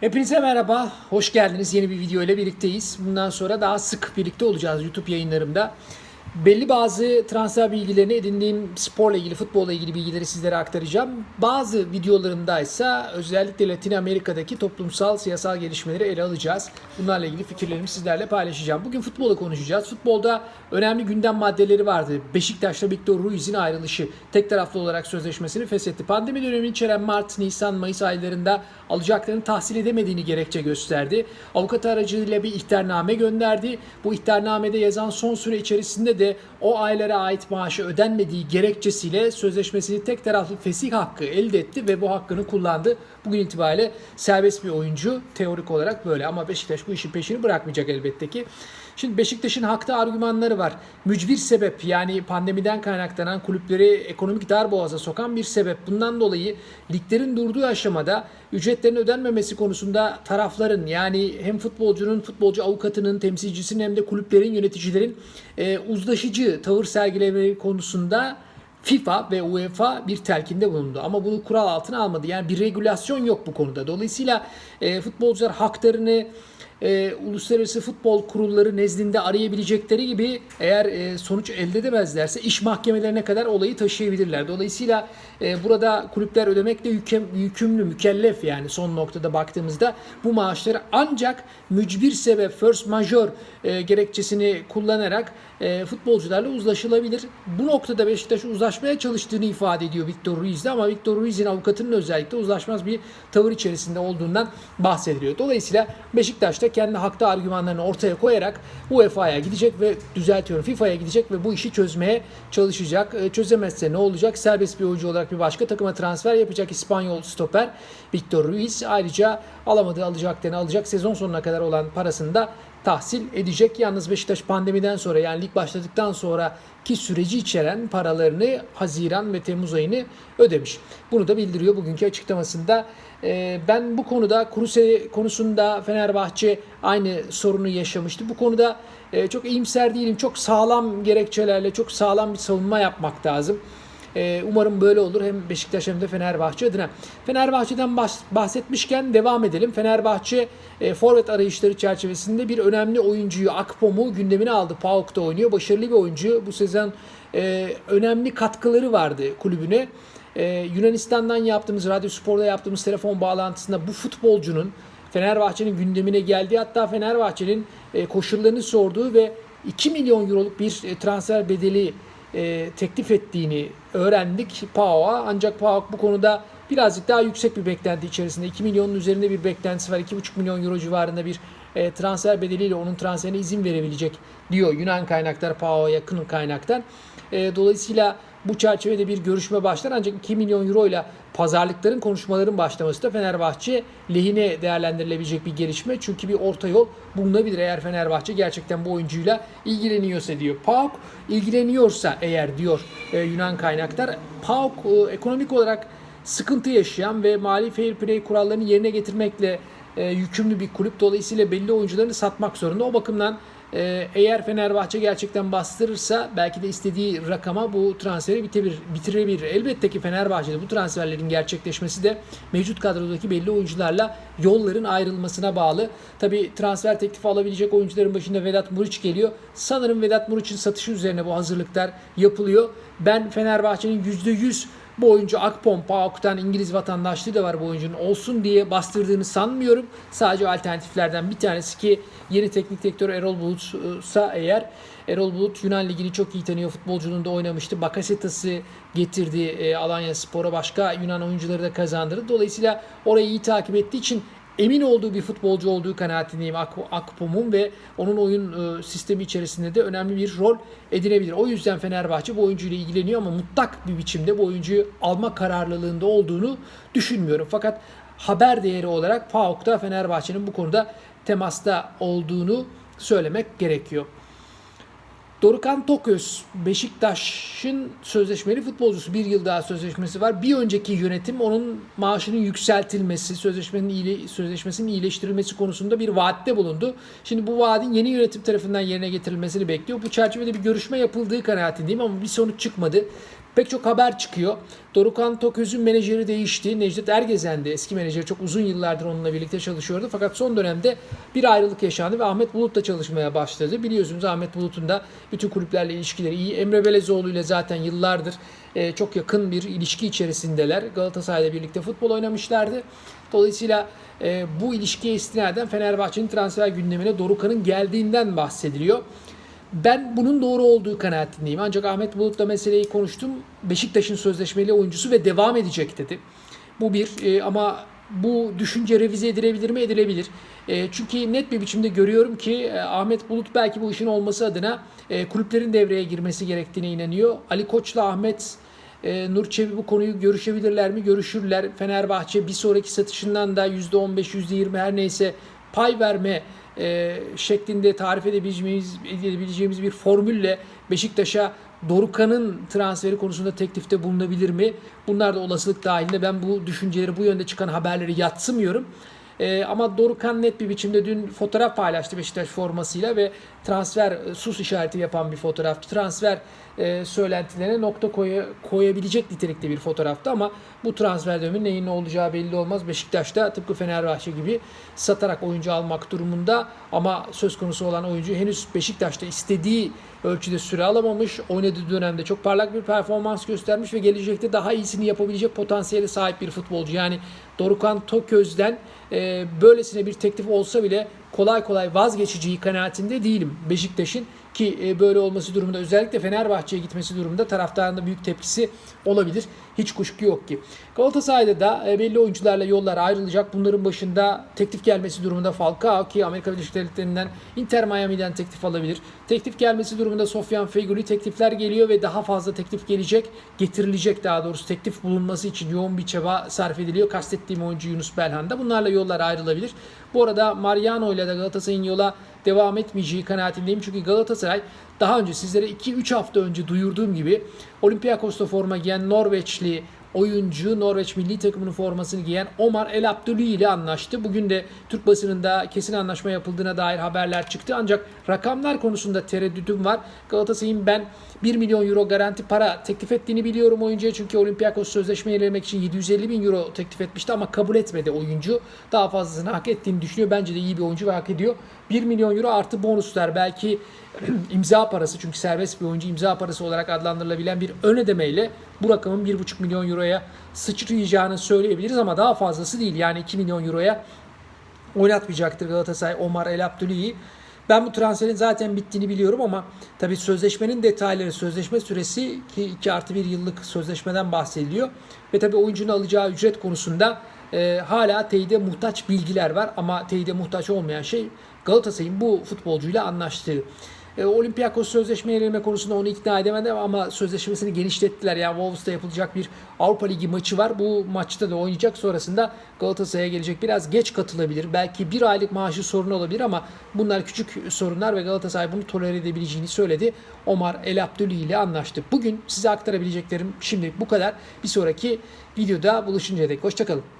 Hepinize merhaba, hoş geldiniz. Yeni bir video ile birlikteyiz. Bundan sonra daha sık birlikte olacağız YouTube yayınlarımda. Belli bazı transfer bilgilerini edindiğim sporla ilgili, futbolla ilgili bilgileri sizlere aktaracağım. Bazı videolarımda ise özellikle Latin Amerika'daki toplumsal, siyasal gelişmeleri ele alacağız. Bunlarla ilgili fikirlerimi sizlerle paylaşacağım. Bugün futbolu konuşacağız. Futbolda önemli gündem maddeleri vardı. Beşiktaş'ta Victor Ruiz'in ayrılışı tek taraflı olarak sözleşmesini feshetti. Pandemi dönemini içeren Mart, Nisan, Mayıs aylarında alacaklarını tahsil edemediğini gerekçe gösterdi. Avukat aracılığıyla bir ihtarname gönderdi. Bu ihtarnamede yazan son süre içerisinde de o aylara ait maaşı ödenmediği gerekçesiyle sözleşmesini tek taraflı fesih hakkı elde etti ve bu hakkını kullandı. Bugün itibariyle serbest bir oyuncu teorik olarak böyle ama Beşiktaş bu işin peşini bırakmayacak elbette ki. Şimdi Beşiktaş'ın hakta argümanları var. Mücbir sebep yani pandemiden kaynaklanan kulüpleri ekonomik darboğaza sokan bir sebep. Bundan dolayı liglerin durduğu aşamada ücretlerin ödenmemesi konusunda tarafların yani hem futbolcunun, futbolcu avukatının, temsilcisinin hem de kulüplerin, yöneticilerin e, uzlaşıcı tavır sergilemeleri konusunda FIFA ve UEFA bir telkinde bulundu ama bunu kural altına almadı. Yani bir regülasyon yok bu konuda. Dolayısıyla e, futbolcular haklarını e, uluslararası futbol kurulları nezdinde arayabilecekleri gibi eğer e, sonuç elde edemezlerse iş mahkemelerine kadar olayı taşıyabilirler. Dolayısıyla e, burada kulüpler ödemekle yüküm, yükümlü, mükellef yani son noktada baktığımızda bu maaşları ancak mücbir sebep first major e, gerekçesini kullanarak e, futbolcularla uzlaşılabilir. Bu noktada Beşiktaş uzlaşmaya çalıştığını ifade ediyor Victor Ruiz'de ama Victor Ruiz'in avukatının özellikle uzlaşmaz bir tavır içerisinde olduğundan bahsediliyor. Dolayısıyla Beşiktaş'ta kendi hakta argümanlarını ortaya koyarak UEFA'ya gidecek ve düzeltiyorum FIFA'ya gidecek ve bu işi çözmeye çalışacak. E, çözemezse ne olacak? Serbest bir oyuncu olarak bir başka takıma transfer yapacak İspanyol stoper Victor Ruiz. Ayrıca alamadığı alacaklarını alacak. Sezon sonuna kadar olan parasını da tahsil edecek. Yalnız Beşiktaş pandemiden sonra yani lig başladıktan sonra ki süreci içeren paralarını Haziran ve Temmuz ayını ödemiş. Bunu da bildiriyor bugünkü açıklamasında. Ee, ben bu konuda Kruse konusunda Fenerbahçe aynı sorunu yaşamıştı. Bu konuda e, çok iyimser değilim. Çok sağlam gerekçelerle çok sağlam bir savunma yapmak lazım. Ee, Umarım böyle olur hem Beşiktaş hem de Fenerbahçe adına. Fenerbahçe'den bahs- bahsetmişken devam edelim. Fenerbahçe e, forvet arayışları çerçevesinde bir önemli oyuncuyu Akpom'u gündemine aldı. PAOK'ta oynuyor. Başarılı bir oyuncu. Bu sezon e, önemli katkıları vardı kulübüne. E, Yunanistan'dan yaptığımız, Radyo Spor'da yaptığımız telefon bağlantısında bu futbolcunun Fenerbahçe'nin gündemine geldiği hatta Fenerbahçe'nin e, koşullarını sorduğu ve 2 milyon euroluk bir e, transfer bedeli e, teklif ettiğini öğrendik PAOK'a. Ancak PAOK bu konuda birazcık daha yüksek bir beklenti içerisinde. 2 milyonun üzerinde bir beklentisi var. 2,5 milyon euro civarında bir e, transfer bedeliyle onun transferine izin verebilecek diyor Yunan kaynaklar PAOK'a yakın kaynaklar. E, dolayısıyla bu çerçevede bir görüşme başlar ancak 2 milyon euro ile pazarlıkların konuşmaların başlaması da Fenerbahçe lehine değerlendirilebilecek bir gelişme. Çünkü bir orta yol bulunabilir eğer Fenerbahçe gerçekten bu oyuncuyla ilgileniyorsa diyor. PAOK ilgileniyorsa eğer diyor e, Yunan kaynaklar. PAOK e, ekonomik olarak sıkıntı yaşayan ve mali fair play kurallarını yerine getirmekle e, yükümlü bir kulüp. Dolayısıyla belli oyuncularını satmak zorunda. O bakımdan e, eğer Fenerbahçe gerçekten bastırırsa belki de istediği rakama bu transferi bitirir, bitirebilir. Elbette ki Fenerbahçe'de bu transferlerin gerçekleşmesi de mevcut kadrodaki belli oyuncularla yolların ayrılmasına bağlı. Tabi transfer teklifi alabilecek oyuncuların başında Vedat Muriç geliyor. Sanırım Vedat Muriç'in satışı üzerine bu hazırlıklar yapılıyor. Ben Fenerbahçe'nin %100 bu oyuncu Akpom, PAOK'tan İngiliz vatandaşlığı da var bu oyuncunun olsun diye bastırdığını sanmıyorum. Sadece alternatiflerden bir tanesi ki yeni teknik direktör Erol Bulut'sa eğer Erol Bulut Yunan Ligi'ni çok iyi tanıyor. Futbolculuğunda oynamıştı. Bakasetas'ı getirdi e, Alanya Spor'a. Başka Yunan oyuncuları da kazandırdı. Dolayısıyla orayı iyi takip ettiği için emin olduğu bir futbolcu olduğu kanaatindeyim Ak- Akpom'un ve onun oyun e, sistemi içerisinde de önemli bir rol edinebilir. O yüzden Fenerbahçe bu oyuncuyla ilgileniyor ama mutlak bir biçimde bu oyuncuyu alma kararlılığında olduğunu düşünmüyorum. Fakat haber değeri olarak PAOK'ta Fenerbahçe'nin bu konuda temasta olduğunu söylemek gerekiyor. Dorukan Toköz Beşiktaş'ın sözleşmeli futbolcusu bir yıl daha sözleşmesi var. Bir önceki yönetim onun maaşının yükseltilmesi, sözleşmenin iyile, sözleşmesinin iyileştirilmesi konusunda bir vaatte bulundu. Şimdi bu vaadin yeni yönetim tarafından yerine getirilmesini bekliyor. Bu çerçevede bir görüşme yapıldığı kanaatindeyim ama bir sonuç çıkmadı. Pek çok haber çıkıyor. Dorukan Toköz'ün menajeri değişti. Necdet Ergezen de eski menajeri çok uzun yıllardır onunla birlikte çalışıyordu. Fakat son dönemde bir ayrılık yaşandı ve Ahmet Bulut'la çalışmaya başladı. Biliyorsunuz Ahmet Bulut'un da bütün kulüplerle ilişkileri iyi. Emre Belezoğlu ile zaten yıllardır e, çok yakın bir ilişki içerisindeler. Galatasaray'la birlikte futbol oynamışlardı. Dolayısıyla e, bu ilişkiye istinaden Fenerbahçe'nin transfer gündemine Dorukan'ın geldiğinden bahsediliyor. Ben bunun doğru olduğu kanaatindeyim. Ancak Ahmet Bulut'la meseleyi konuştum. Beşiktaş'ın sözleşmeli oyuncusu ve devam edecek dedi. Bu bir e, ama bu düşünce revize edilebilir mi? Edilebilir. E, çünkü net bir biçimde görüyorum ki e, Ahmet Bulut belki bu işin olması adına e, kulüplerin devreye girmesi gerektiğine inanıyor. Ali Koç'la Ahmet e, Nur Çebi bu konuyu görüşebilirler mi? Görüşürler. Fenerbahçe bir sonraki satışından da %15, %20 her neyse pay verme e, şeklinde tarif edebileceğimiz, edebileceğimiz bir formülle Beşiktaş'a Dorukan'ın transferi konusunda teklifte bulunabilir mi? Bunlar da olasılık dahilinde ben bu düşünceleri, bu yönde çıkan haberleri yatsımıyorum. E, ama Dorukan net bir biçimde dün fotoğraf paylaştı Beşiktaş formasıyla ve transfer e, sus işareti yapan bir fotoğraf. Transfer e, söylentilerine nokta koya, koyabilecek nitelikte bir fotoğraftı ama bu transfer dönemi neyin ne olacağı belli olmaz. Beşiktaş'ta tıpkı Fenerbahçe gibi satarak oyuncu almak durumunda ama söz konusu olan oyuncu henüz Beşiktaş'ta istediği ölçüde süre alamamış. Oynadığı dönemde çok parlak bir performans göstermiş ve gelecekte daha iyisini yapabilecek potansiyele sahip bir futbolcu. Yani Dorukan Toköz'den e, böylesine bir teklif olsa bile kolay kolay vazgeçeceği kanaatinde değilim Beşiktaş'ın ki e, böyle olması durumunda özellikle Fenerbahçe'ye gitmesi durumunda taraftarın da büyük tepkisi olabilir. Hiç kuşku yok ki. Galatasaray'da da e, belli oyuncularla yollar ayrılacak. Bunların başında teklif gelmesi durumunda Falcao ki Amerika Birleşik Devletleri'nden Inter Miami'den teklif alabilir. Teklif gelmesi durumunda Sofyan Feguli teklifler geliyor ve daha fazla teklif gelecek. Getirilecek daha doğrusu teklif bulunması için yoğun bir çaba sarf ediliyor. Kastettiğim oyuncu Yunus Belhanda. Bunlarla yollar ayrılabilir. Bu arada Mariano ile de Galatasaray'ın yola devam etmeyeceği kanaatindeyim. Çünkü Galatasaray daha önce sizlere 2-3 hafta önce duyurduğum gibi Olympiakos'ta forma giyen Norveçli oyuncu Norveç milli takımının formasını giyen Omar El Abdülü ile anlaştı. Bugün de Türk basınında kesin anlaşma yapıldığına dair haberler çıktı. Ancak rakamlar konusunda tereddütüm var. Galatasaray'ın ben 1 milyon euro garanti para teklif ettiğini biliyorum oyuncuya. Çünkü Olympiakos sözleşme yenilemek için 750 bin euro teklif etmişti ama kabul etmedi oyuncu. Daha fazlasını hak ettiğini düşünüyor. Bence de iyi bir oyuncu ve hak ediyor. 1 milyon euro artı bonuslar belki imza parası çünkü serbest bir oyuncu imza parası olarak adlandırılabilen bir ön ödemeyle bu rakamın 1,5 milyon euroya sıçrayacağını söyleyebiliriz ama daha fazlası değil. Yani 2 milyon euroya oynatmayacaktır Galatasaray Omar El Abdülü'yü. Ben bu transferin zaten bittiğini biliyorum ama tabii sözleşmenin detayları, sözleşme süresi ki 2 artı 1 yıllık sözleşmeden bahsediliyor. Ve tabii oyuncunun alacağı ücret konusunda e, hala teyide muhtaç bilgiler var ama teyide muhtaç olmayan şey Galatasaray'ın bu futbolcuyla anlaştığı. E, Olympiakos sözleşme yenileme konusunda onu ikna edemedi ama sözleşmesini genişlettiler. Yani Wolves'ta yapılacak bir Avrupa Ligi maçı var. Bu maçta da oynayacak. Sonrasında Galatasaray'a gelecek. Biraz geç katılabilir. Belki bir aylık maaşı sorun olabilir ama bunlar küçük sorunlar ve Galatasaray bunu tolere edebileceğini söyledi. Omar El Abdülü ile anlaştı. Bugün size aktarabileceklerim şimdi bu kadar. Bir sonraki videoda buluşuncaya dek. Hoşçakalın.